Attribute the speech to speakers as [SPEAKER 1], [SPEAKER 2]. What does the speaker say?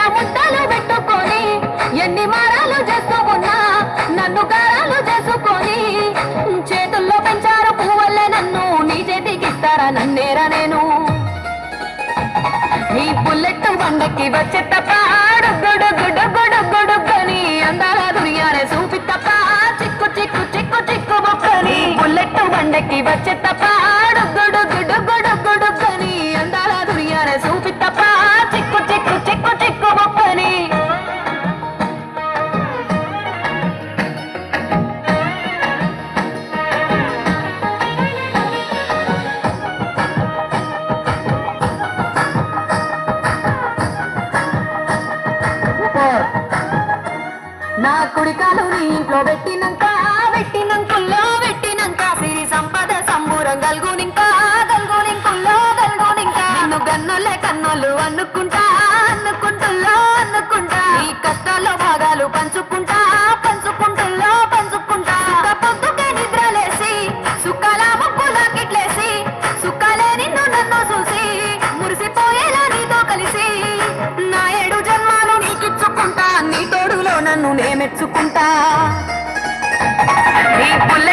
[SPEAKER 1] ఎన్న ముద్దలు పెట్టుకొని ఎన్ని మారాలు చేస్తూ ఉన్నా నన్ను గారాలు చేసుకొని చేతుల్లో పెంచారు పువ్వులే నన్ను నీ చేతికి ఇస్తారా నన్నేరా నేను? నీ బుల్లెట్ బండకి వచ్చే తప్ప డొగ్గు డొగ్గు డొగ్గు డొగ్గని అందాల దునియానే చూపి తప్ప చిక్కు చిక్కు చిక్కు చిక్కు బొక్కని బుల్లెట్ బండకి వచ్చే తప్ప నా కుడికాలు నీ ఇంట్లో పెట్టినంక పెట్టినంకుల్లో పెట్టినంక. సిరి సంపద సంబూరం గల్గునింకా గల్గునింకుల్లో గల్గునింకా. నన్ను గన్నులే కన్నులు అనుకుంటా అనుకుంటుల్లో అనుకుంటా ఈ కష్టాల్లో భాగాలు పంచుకుంటా. నన్ను నేమెచ్చుకుంటా నీ పుల్ల